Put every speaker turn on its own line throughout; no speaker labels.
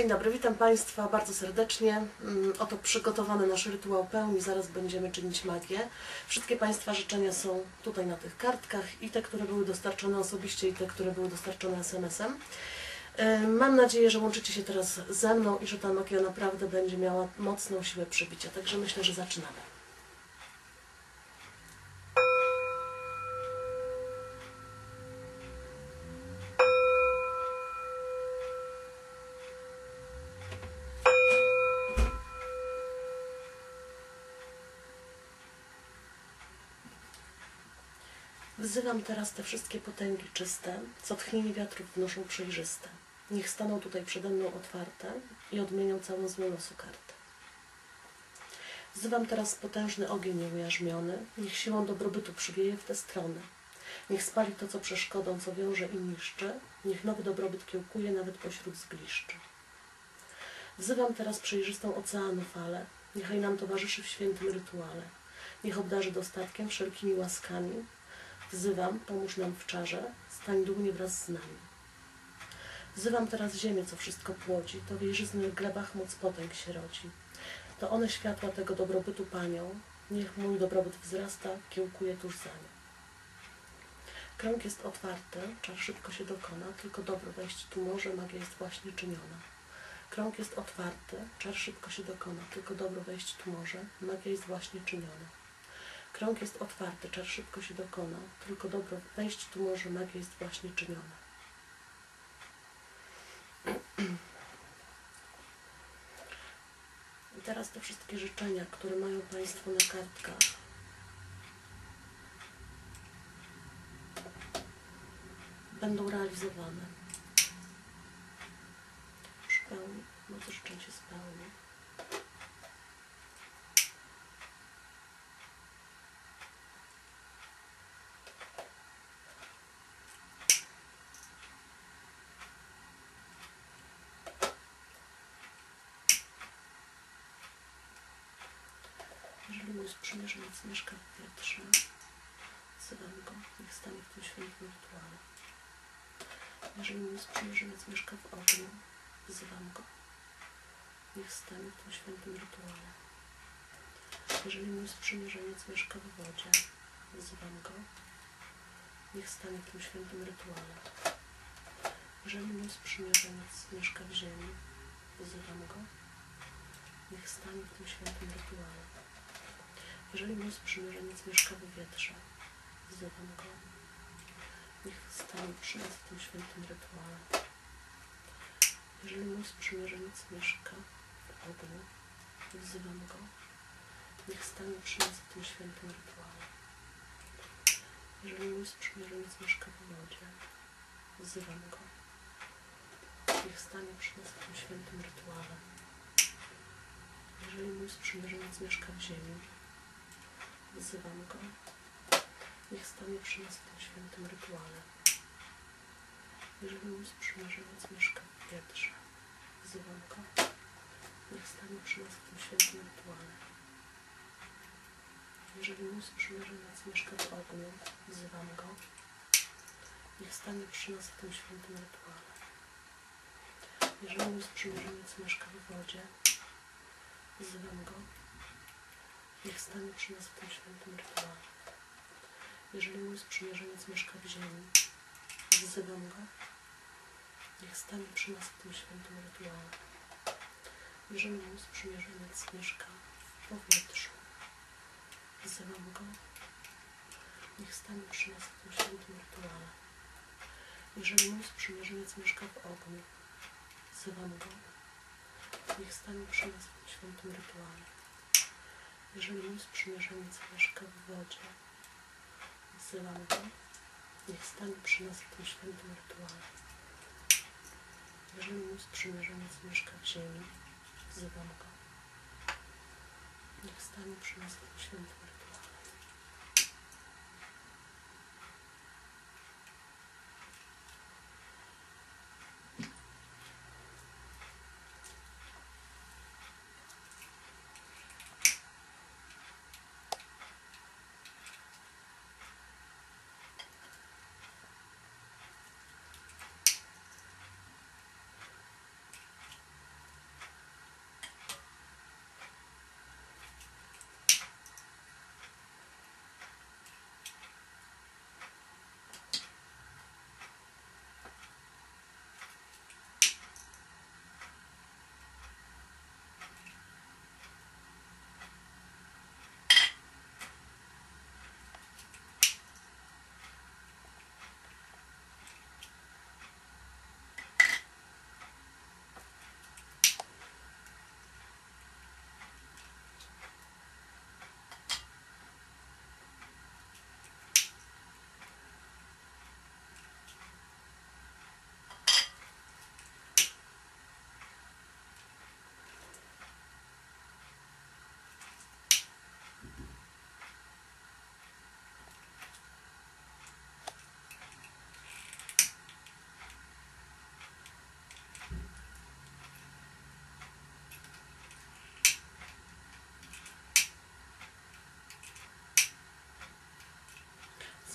Dzień dobry, witam Państwa bardzo serdecznie. Mm, Oto przygotowany nasz rytuał pełni, zaraz będziemy czynić magię. Wszystkie Państwa życzenia są tutaj na tych kartkach i te, które były dostarczone osobiście i te, które były dostarczone SMS-em. Mam nadzieję, że łączycie się teraz ze mną i że ta magia naprawdę będzie miała mocną siłę przybicia, także myślę, że zaczynamy. Wzywam teraz te wszystkie potęgi czyste, co tchnienie wiatrów wnoszą przejrzyste. Niech staną tutaj przede mną otwarte i odmienią całą złą losu kartę. Wzywam teraz potężny ogień nieujarzmiony, niech siłą dobrobytu przywieje w te strony. Niech spali to, co przeszkodą, co wiąże i niszczy, niech nowy dobrobyt kiełkuje nawet pośród zgliszczy. Wzywam teraz przejrzystą oceanu falę, niechaj nam towarzyszy w świętym rytuale. Niech obdarzy dostatkiem wszelkimi łaskami, Wzywam, pomóż nam w czarze, stań dumnie wraz z nami. Wzywam teraz ziemię, co wszystko płodzi, to w jej żyznych glebach moc potęg się rodzi. To one światła tego dobrobytu panią, niech mój dobrobyt wzrasta, kiełkuje tuż za nią. Krąg jest otwarty, czar szybko się dokona, tylko dobro wejść tu może, magia jest właśnie czyniona. Krąg jest otwarty, czar szybko się dokona, tylko dobro wejść tu może, magia jest właśnie czyniona. Krąg jest otwarty, czar szybko się dokona, tylko dobro wejść tu może, magia jest właśnie czyniona. I teraz te wszystkie życzenia, które mają Państwo na kartkach. Będą realizowane. Przypełni, moc życzeń się spełni. Jeżeli mój sprzymierzeniec mieszka w wietrze, wzywam go, niech stanie w tym świętym rytuale. Jeżeli mój sprzymierzeniec mieszka w ogniu, wzywam go, niech stanie w tym świętym rytuale. Jeżeli mój sprzymierzeniec mieszka w wodzie, wzywam go, niech stanie w tym świętym rytuale. Jeżeli mój sprzymierzeniec mieszka w ziemi, wzywam go, niech stanie w tym świętym rytuale. Jeżeli mój sprzymierzeniec mieszka w wietrze, wzywam go, niech stanie przy w tym świętym rytuale. Jeżeli mój sprzymierzeniec mieszka w ogniu, wzywam go, niech stanie przy w tym świętym rytuale. Jeżeli mój sprzymierzeniec mieszka w wodzie, wzywam go, niech stanie przy w tym świętym rytuale. Jeżeli mój sprzymierzeniec mieszka w ziemi, wzywam go, niech stanie przy nas w tym świętym rytuale. Jeżeli mój sprzymierzeniec mieszka w wietrze, wzywam go, niech stanie przy nas w tym świętym rytuale. Jeżeli mój sprzymierzeniec mieszka w ogniu, wzywam go, niech stanie przy nas w tym świętym rytuale. Jeżeli mój sprzymierzeniec mieszka w wodzie, wzywam go, niech stanie przy nas w tym świętym rytuale. Jeżeli mój sprzymierzeniec mieszka w ziemi, wzywam go, niech stanie przy nas w tym świętym rytuale. Jeżeli mój sprzymierzeniec mieszka w powietrzu, wzywam go, niech stanie przy nas w tym świętym rytuale. Jeżeli mój sprzymierzeniec mieszka w ogniu, wzywam go, niech stanie przy nas w tym świętym rytuale. Jeżeli mój sprzymierzeniec mieszka w wodzie, wzywam go, niech stanie przy nas w tym świętym rytuale. Jeżeli mój sprzymierzeniec mieszka w ziemi, wzywam go, niech stanie przy nas w tym świętym rytuale.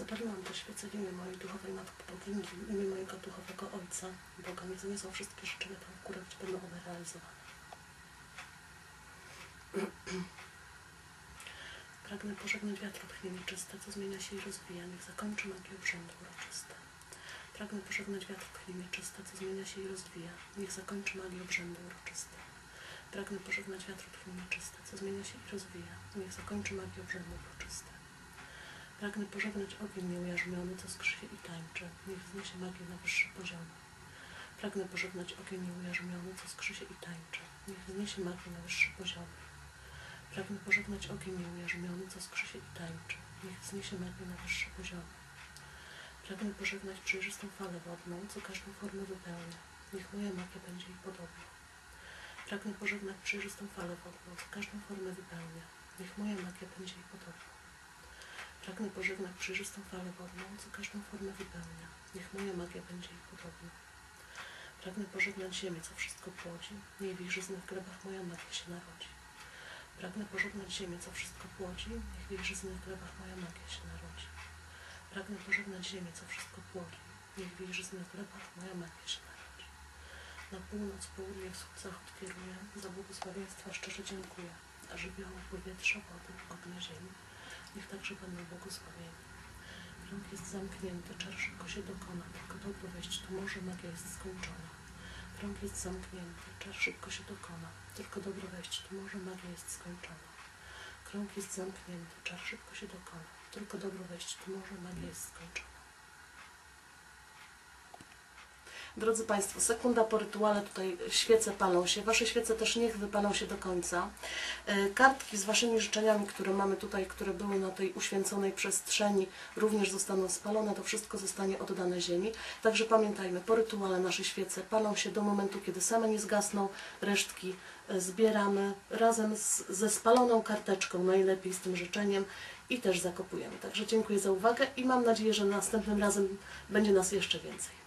Zapaliłam imię mojej duchowej Matki Bogini, w imię mojego duchowego Ojca, Boga. Niech zaniosą wszystkie życzenia tam w górę, będą one realizowane. Pragnę pożegnać wiatr tchnie nieczyste, co zmienia się i rozwija. Niech zakończy magię obrzędu uroczyste. Pragnę pożegnać wiatr tchnie nieczyste, co zmienia się i rozwija. Niech zakończy magię obrzędu uroczyste. Pragnę pożegnać wiatr tchnie nieczyste, co zmienia się i rozwija. Niech zakończy magię obrzędu uroczyste. Pragnę pożegnać ogień nieujarzmiony, co skrzy i tańczy. Niech wzniesie magię na wyższe poziomy. Pragnę pożegnać ogień nieujarzmiony, co skrzy się i tańczy. Niech wzniesie magię na wyższe poziomy. Pragnę pożegnać ogień nieujarzmiony, co skrzy się i tańczy. Niech wzniesie magię na wyższe poziomy. Pragnę pożegnać przejrzystą falę wodną, co każdą formę wypełnia. Niech moja magia będzie jej podobna. Pragnę pożegnać przejrzystą falę wodną, co każdą formę wypełnia. Niech moja magia będzie jej podobna. Pragnę pożegnać przejrzystą falę wodną, co każdą formę wypełnia. Niech moja magia będzie jej podobna. Pragnę pożegnać ziemię, co wszystko płodzi. Niech w ich żyznych glebach moja magia się narodzi. Pragnę pożegnać ziemię, co wszystko płodzi. Niech w ich żyznych glebach moja magia się narodzi. Pragnę pożegnać ziemię, co wszystko płodzi. Niech w ich żyznych glebach moja magia się narodzi. Na północ, południe, wschód, zachód kieruję. Za błogosławieństwa szczerze dziękuję. A żywioły, powietrza, wody, ognia, ziemi. Niech także będą błogosławieni. Krąg jest zamknięty, czar szybko się dokona. Tylko dobro wejść tu może, magia jest skończona. Krąg jest zamknięty, czar szybko się dokona. Tylko dobro wejść tu może, magia jest skończona. Krąg jest zamknięty, czar szybko się dokona. Tylko dobro wejść tu może, magia jest skończona. Drodzy Państwo, sekunda po rytuale, tutaj świece palą się. Wasze świece też niech wypalą się do końca. E, Kartki z Waszymi życzeniami, które mamy tutaj, które były na tej uświęconej przestrzeni, również zostaną spalone. To wszystko zostanie oddane ziemi. Także pamiętajmy, po rytuale nasze świece palą się do momentu, kiedy same nie zgasną. Resztki e, zbieramy razem z, ze spaloną karteczką, najlepiej z tym życzeniem i też zakopujemy. Także dziękuję za uwagę i mam nadzieję, że następnym razem będzie nas jeszcze więcej.